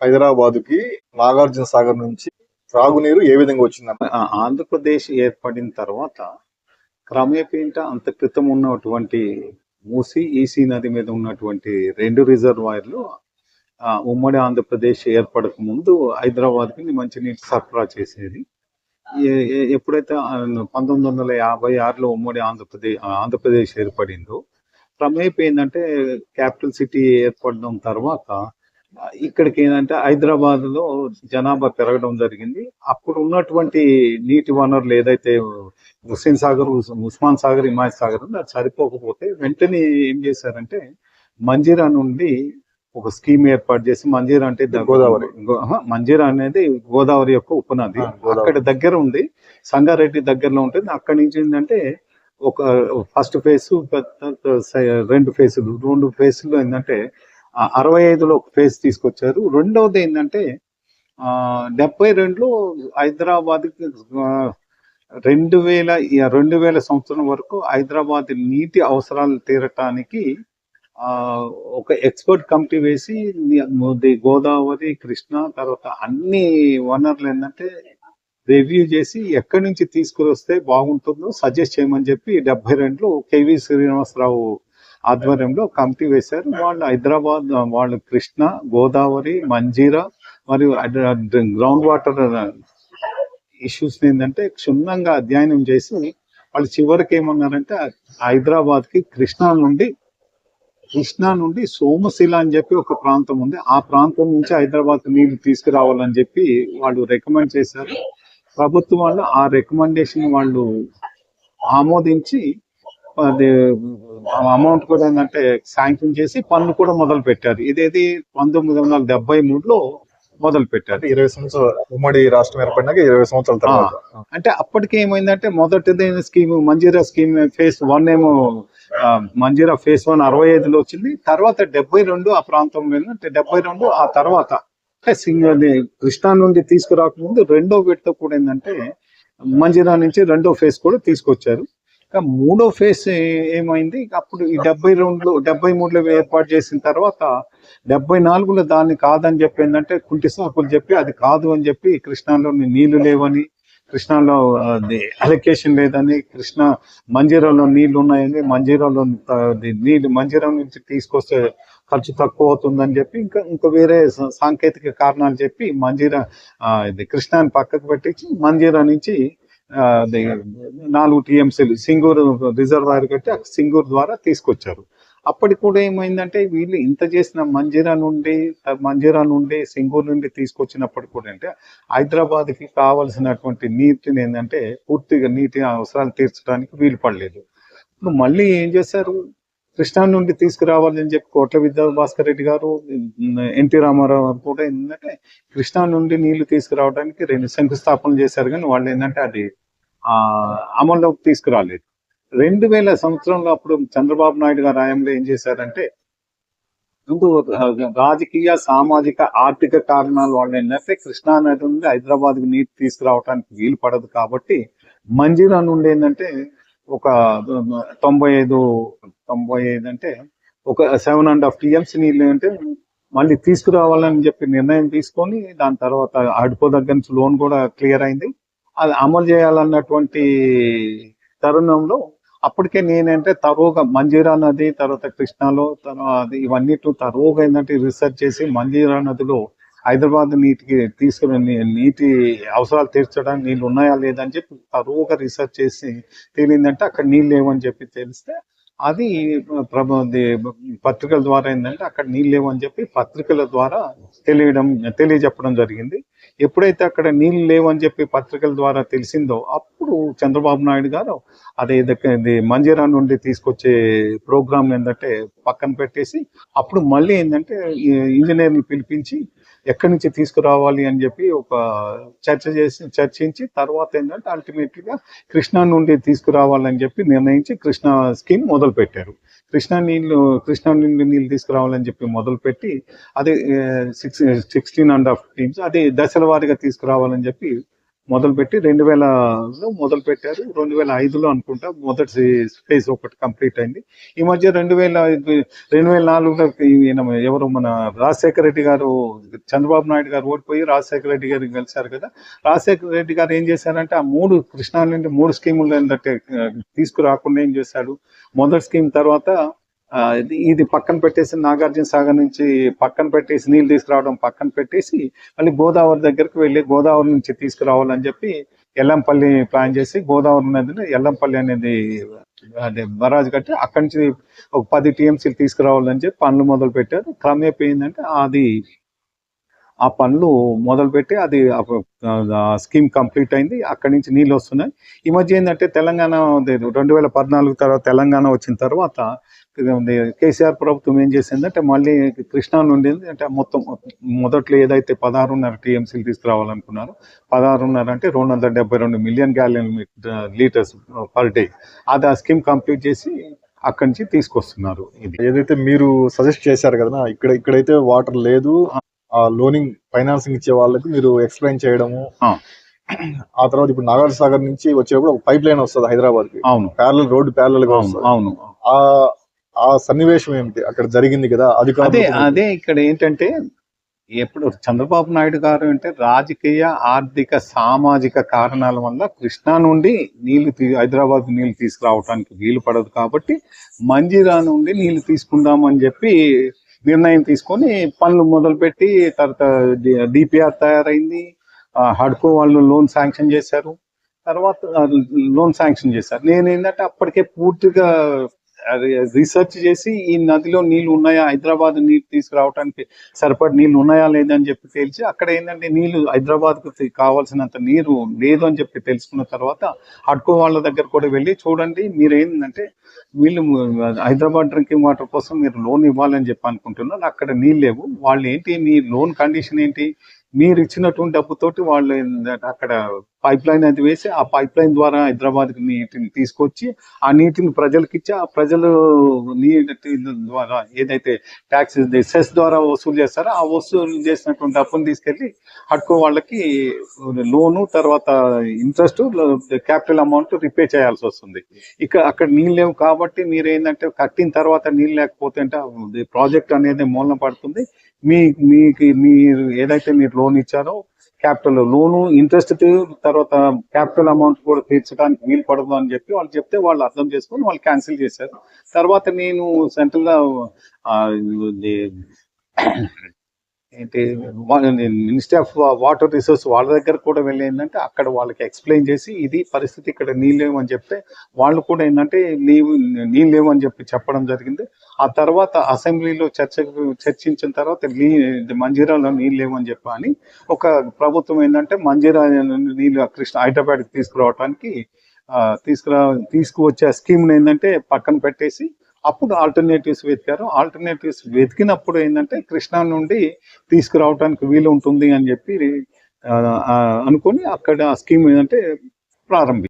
హైదరాబాద్కి నాగార్జున సాగర్ నుంచి త్రాగునీరు ఏ విధంగా వచ్చిందన్న ఆంధ్రప్రదేశ్ ఏర్పడిన తర్వాత క్రమేపీంట అంత క్రితం ఉన్నటువంటి మూసి ఈసీ నది మీద ఉన్నటువంటి రెండు రిజర్వాయర్లు ఉమ్మడి ఆంధ్రప్రదేశ్ ఏర్పడక ముందు హైదరాబాద్కి మంచినీటి సరఫరా చేసేది. ఏ- ఎప్పుడైతే పంతొమ్మిది వందల యాభై ఆరులో ఉమ్మడి ఆంధ్రప్రదేశ్ ఆంధ్రప్రదేశ్ ఏర్పడిందో క్రమేపీ ఏంటంటే క్యాపిటల్ సిటీ ఏర్పడడం తర్వాత ఇక్కడికి ఏంటంటే హైదరాబాద్లో జనాభా పెరగడం జరిగింది. అప్పుడు ఉన్నటువంటి నీటి వనరులు ఏదైతే హుస్సేన్ సాగర్ ఉస్- ఉస్మాన్ సాగర్ హిమాయత్ సాగర్ ఉందో అది సరిపోకపోతే వెంటనే ఏం చేశారంటే మంజీరా నుండి ఒక స్కీమ్ ఏర్పాటు చేసి మంజీరా అంటే గోదావరి. మంజీరా అనేది గోదావరి యొక్క ఉపనది. అక్కడ దగ్గర ఉంది. సంగారెడ్డి దగ్గరలో ఉంటుంది. అక్కడి నుంచి ఏంటంటే ఒక ఫస్ట్ ఫేజ్ రెండు ఫేసులు. రెండు ఫేసులు ఏంటంటే అరవై ఐదులో ఒక ఫేజ్ తీసుకొచ్చారు. రెండవది ఏంటంటే డెబ్బై రెండులో హైదరాబాద్కి రెండు వేల రెండు వేల సంవత్సరం వరకు హైదరాబాద్ నీటి అవసరాలు తీరటానికి ఒక ఎక్స్పర్ట్ కమిటీ వేసి గోదావరి కృష్ణ తర్వాత అన్ని వనరులు ఏంటంటే రివ్యూ చేసి ఎక్కడి నుంచి తీసుకువస్తే బాగుంటుందో సజెస్ట్ చేయమని చెప్పి డెబ్బై రెండులో కేవీ శ్రీనివాసరావు ఆధ్వర్యంలో కమిటీ వేశారు. వాళ్ళు హైదరాబాద్ వాళ్ళు కృష్ణ గోదావరి మంజీరా మరియు గ్రౌండ్ వాటర్ ఇష్యూస్ ఏంటంటే క్షుణ్ణంగా అధ్యయనం చేసి వాళ్ళు చివరికి ఏమన్నారంటే హైదరాబాద్కి కృష్ణా నుండి కృష్ణా నుండి సోమశిల అని చెప్పి ఒక ప్రాంతం ఉంది. ఆ ప్రాంతం నుంచి హైదరాబాద్ నీళ్ళు తీసుకురావాలని చెప్పి వాళ్ళు రికమెండ్ చేశారు. ప్రభుత్వం వాళ్ళు ఆ రికమెండేషన్ వాళ్ళు ఆమోదించి అది అమౌంట్ కూడా ఏంటంటే శాంక్షన్ చేసి పన్ను కూడా మొదలు పెట్టారు. ఇదేది పంతొమ్మిది వందల డెబ్బై మూడులో మొదలు పెట్టారు. ఇరవై సంవత్సరాలు ఉమ్మడి రాష్ట్రం ఏర్పడినాక ఇరవై సంవత్సరాల తర్వాత. అంటే అప్పటికి ఏమైందంటే మొదటిది scheme? Manjira scheme phase one ఏమో మంజీరా ఫేస్ వన్ అరవై ఐదులో వచ్చింది. తర్వాత డెబ్బై రెండు ఆ ప్రాంతంలో ఏంటంటే డెబ్బై రెండు ఆ తర్వాత అంటే సింగల్ కృష్ణా నుండి తీసుకురాకముందు రెండో విడత కూడా ఏంటంటే మంజీరా నుంచి రెండో ఫేజ్ కూడా తీసుకొచ్చారు. ఇంకా మూడో ఫేజ్ ఏమైంది? అప్పుడు ఈ డెబ్బై రెండులో డెబ్బై మూడులో ఏర్పాటు చేసిన తర్వాత డెబ్బై నాలుగులో దాన్ని కాదని చెప్పి ఏంటంటే కుంటి సాకులు చెప్పి అది కాదు అని చెప్పి కృష్ణాలో నీళ్ళు లేవని కృష్ణాలో అది అలొకేషన్ లేదని కృష్ణ మంజీరాలో నీళ్ళు ఉన్నాయని మంజీరాలో నీళ్ళు మంజీరా నుంచి తీసుకొస్తే ఖర్చు తక్కువ అవుతుందని చెప్పి ఇంకా ఇంకా వేరే సాంకేతిక కారణాలు చెప్పి మంజీరా ఇది కృష్ణాని పక్కకు పెట్టించి మంజీరా నుంచి నాలుగు టీఎంసీలు సింగూరు రిజర్వాయర్ కట్టి సింగూరు ద్వారా తీసుకొచ్చారు. అప్పటికి కూడా ఏమైందంటే వీళ్ళు ఇంత చేసిన మంజీరా నుండి మంజీరా నుండి సింగూరు నుండి తీసుకొచ్చినప్పటికి కూడా అంటే హైదరాబాద్కి కావాల్సినటువంటి కావలసినటువంటి నీటిని ఏంటంటే పూర్తిగా నీటి అవసరాలు తీర్చడానికి వీలు పడలేదు. ఇప్పుడు మళ్ళీ ఏం చేశారు? కృష్ణా నుండి తీసుకురావాలని చెప్పి కోట్ల విద్యా భాస్కర్ రెడ్డి గారు ఎన్టీ రామారావు గారు కూడా ఏంటంటే కృష్ణా నుండి నీళ్ళు తీసుకురావడానికి రెండు శంకుస్థాపనలు చేశారు. కానీ వాళ్ళు ఏంటంటే అది ఆ అమల్లోకి తీసుకురాలేదు. రెండు వేల సంవత్సరంలో అప్పుడు చంద్రబాబు నాయుడు గారు హయాంలో ఏం చేశారంటే ముందు రాజకీయ సామాజిక ఆర్థిక కారణాల వల్ల ఏంటంటే కృష్ణా నది నుండి హైదరాబాద్కి నీరు తీసుకురావడానికి వీలు పడదు కాబట్టి మంజీరా నుండి ఏంటంటే ఒక తొంభై ఐదు తొంభై ఐదు అంటే ఒక సెవెన్ అండ్ హాఫ్ టీఎంసీ నీళ్ళు అంటే మళ్ళీ తీసుకురావాలని చెప్పి నిర్ణయం తీసుకొని దాని తర్వాత అడుపో దగ్గర నుంచి లోన్ కూడా క్లియర్ అయింది. అది అమలు చేయాలన్నటువంటి తరుణంలో అప్పటికే నేనంటే తరువుగా మంజీరా నది తర్వాత కృష్ణాలో తర్వాత ఇవన్నిటి తరువుగా ఏంటంటే రీసెర్చ్ చేసి మంజీరా నదిలో హైదరాబాద్ నీటికి తీసుకుని నీటి అవసరాలు తీర్చడానికి నీళ్ళు ఉన్నాయా లేదని చెప్పి తరువుగా రీసెర్చ్ చేసి తేలిందంటే అక్కడ నీళ్ళు లేవని చెప్పి తెలిస్తే అది ప్రభ పత్రికల ద్వారా ఏంటంటే అక్కడ నీళ్ళు లేవని చెప్పి పత్రికల ద్వారా తెలియడం తెలియజెప్పడం జరిగింది. ఎప్పుడైతే అక్కడ నీళ్ళు లేవని చెప్పి పత్రికల ద్వారా తెలిసిందో అప్పుడు చంద్రబాబు నాయుడు గారు అదే ఇది మంజీరా నుండి తీసుకొచ్చే ప్రోగ్రామ్ ఏంటంటే పక్కన పెట్టేసి అప్పుడు మళ్ళీ ఏంటంటే ఇంజనీర్ని పిలిపించి ఎక్కడి నుంచి తీసుకురావాలి అని చెప్పి ఒక చర్చ చేసి చర్చించి తర్వాత ఏంటంటే అల్టిమేట్గా కృష్ణా నుండి తీసుకురావాలని చెప్పి నిర్ణయించి కృష్ణా స్కీమ్ మొదలు పెట్టారు కృష్ణా నీళ్ళు కృష్ణా నుండి నీళ్ళు తీసుకురావాలని చెప్పి మొదలుపెట్టి అదే six sixteen and half teams అది దశల వారీగా తీసుకురావాలని చెప్పి మొదలుపెట్టి రెండు వేలలో మొదలు పెట్టారు రెండు వేల ఐదులో అనుకుంటా మొదటి ఫేజ్ ఒకటి కంప్లీట్ అయింది. ఈ మధ్య రెండు వేల రెండు వేల నాలుగులో ఈయన ఎవరు మన రాజశేఖర రెడ్డి గారు చంద్రబాబు నాయుడు గారు ఓడిపోయి రాజశేఖర రెడ్డి గారికి కలిశారు కదా. రాజశేఖర రెడ్డి గారు ఏం చేశారంటే ఆ మూడు కృష్ణా నుండి మూడు స్కీములు ఏంటంటే తీసుకురాకుండా ఏం చేశాడు? మొదటి స్కీమ్ తర్వాత ఇది ఇది పక్కన పెట్టేసి నాగార్జున సాగర్ నుంచి పక్కన పెట్టేసి నీళ్ళు తీసుకురావడం పక్కన పెట్టేసి మళ్ళీ గోదావరి దగ్గరికి వెళ్ళి గోదావరి నుంచి తీసుకురావాలని చెప్పి ఎల్లంపల్లి ప్లాన్ చేసి గోదావరి నదిలో ఎల్లంపల్లి అనేది అదే బరాజ్ కట్టి అక్కడి నుంచి ఒక పది టీఎంసీలు తీసుకురావాలని చెప్పి పనులు మొదలు పెట్టారు క్రమేపీ ఏంటంటే అది ఆ పనులు మొదలుపెట్టి అది స్కీమ్ కంప్లీట్ అయింది అక్కడి నుంచి నీళ్ళు వస్తున్నాయి. ఈ మధ్య ఏంటంటే తెలంగాణ రెండు వేల పద్నాలుగు తర్వాత తెలంగాణ వచ్చిన తర్వాత కేసీఆర్ ప్రభుత్వం ఏం చేసిందంటే మళ్ళీ కృష్ణా నుండి అంటే మొత్తం మొదట్లో ఏదైతే పదహారున్నర టీఎంసీలు తీసుకురావాలనుకున్నారో పదహారున్నర అంటే రెండు వందల డెబ్బై రెండు million gallon litres per day. అది ఆ స్కీమ్ కంప్లీట్ చేసి అక్కడి నుంచి తీసుకొస్తున్నారు ఇది. ఏదైతే మీరు సజెస్ట్ చేశారు కదా ఇక్కడ ఇక్కడైతే వాటర్ లేదు లోనింగ్ ఫైనాన్సింగ్ ఇచ్చే వాళ్ళకి మీరు ఎక్స్ప్లెయిన్ చేయడము. ఆ. ఆ తర్వాత ఇప్పుడు నాగార్జున సాగర్ నుంచి వచ్చేటప్పుడు ఒక పైప్ లైన్ వస్తుంది హైదరాబాద్కి అవును. ప్యారల్ రోడ్డు ప్యారల్గా అవును వస్తుంది. అవును. ఆ ఆ సన్నివేశం ఏమిటి? అక్కడ జరిగింది కదా అది అదే అదే ఇక్కడ ఏంటంటే ఎప్పుడు చంద్రబాబు నాయుడు గారు అంటే రాజకీయ ఆర్థిక సామాజిక కారణాల వల్ల కృష్ణా నుండి నీళ్ళు తీ హైదరాబాద్ నీళ్ళు తీసుకురావడానికి వీలు పడదు కాబట్టి మంజీరా నుండి నీళ్ళు తీసుకుందాం అని చెప్పి నిర్ణయం తీసుకొని పనులు మొదలుపెట్టి తర్వాత డిపిఆర్ తయారైంది. హడ్కో వాళ్ళు లోన్ శాంక్షన్ చేశారు. తర్వాత లోన్ శాంక్షన్ చేశారు. నేను ఏంటంటే అప్పటికే పూర్తిగా రీసెర్చ్ చేసి ఈ నదిలో నీళ్ళు ఉన్నాయా? హైదరాబాద్ నీళ్ళు తీసుకురావడానికి సరిపడి నీళ్ళు ఉన్నాయా? లేదని చెప్పి తేల్చి అక్కడ ఏంటంటే నీళ్ళు హైదరాబాద్కు కావాల్సినంత నీరు లేదు అని చెప్పి తెలుసుకున్న తర్వాత అడ్కో వాళ్ళ దగ్గర కూడా వెళ్ళి చూడండి మీరు ఏంటంటే వీళ్ళు హైదరాబాద్ డ్రింకింగ్ వాటర్ కోసం మీరు లోన్ ఇవ్వాలని చెప్పి అనుకుంటున్నారు అక్కడ నీళ్ళు లేవు. వాళ్ళు ఏంటి మీ లోన్ కండిషన్ ఏంటి? మీరు ఇచ్చినటువంటి డబ్బుతోటి వాళ్ళు అక్కడ పైప్ లైన్ అది వేసి ఆ పైప్ లైన్ ద్వారా హైదరాబాద్కి నీటిని తీసుకొచ్చి ఆ నీటిని ప్రజలకు ఇచ్చి ఆ ప్రజలు నీటి ద్వారా ఏదైతే ట్యాక్సీ సెస్ ద్వారా వసూలు చేస్తారో ఆ వసూలు చేసినటువంటి డబ్బును తీసుకెళ్ళి హడ్కో వాళ్ళకి లోను తర్వాత ఇంట్రెస్ట్ క్యాపిటల్ అమౌంట్ రిపే చేయాల్సి వస్తుంది. ఇక అక్కడ నీళ్ళు లేవు కాబట్టి మీరు ఏంటంటే కట్టిన తర్వాత నీళ్ళు లేకపోతే అంటే ప్రాజెక్ట్ అనేది మూలన పడుతుంది. మీ మీకు మీరు ఏదైతే మీరు లోన్ ఇచ్చారో క్యాపిటల్ లోను ఇంట్రెస్ట్ తర్వాత క్యాపిటల్ అమౌంట్ కూడా తీర్చడానికి వీలు పడదు అని చెప్పి వాళ్ళు చెప్తే వాళ్ళు అర్థం చేసుకొని వాళ్ళు క్యాన్సిల్ చేశారు. తర్వాత నేను సెంట్రల్ ఏంటి మినిస్ట్రీ ఆఫ్ వాటర్ రిసోర్స్ వాళ్ళ దగ్గర కూడా వెళ్ళి ఏంటంటే అక్కడ వాళ్ళకి ఎక్స్ప్లెయిన్ చేసి ఇది పరిస్థితి ఇక్కడ నీళ్ళు అని చెప్తే వాళ్ళు కూడా ఏంటంటే నీవు నీళ్ళు లేవని అని చెప్పి చెప్పడం జరిగింది. ఆ తర్వాత అసెంబ్లీలో చర్చ చర్చించిన తర్వాత నీ మంజీరాలో నీళ్ళు లేవని అని చెప్పి అని ఒక ప్రభుత్వం ఏంటంటే మంజీరా నీళ్ళు కృష్ణ హైదరాబాద్కి తీసుకురావడానికి తీసుకురా తీసుకువచ్చే స్కీమ్ని ఏంటంటే పక్కన పెట్టేసి అప్పుడు ఆల్టర్నేటివ్స్ వెతికారు. ఆల్టర్నేటివ్స్ వెతికినప్పుడు ఏంటంటే కృష్ణా నుండి తీసుకురావడానికి వీలు ఉంటుంది అని చెప్పి అనుకొని అక్కడ ఆ స్కీమ్ ఏంటంటే ప్రారంభి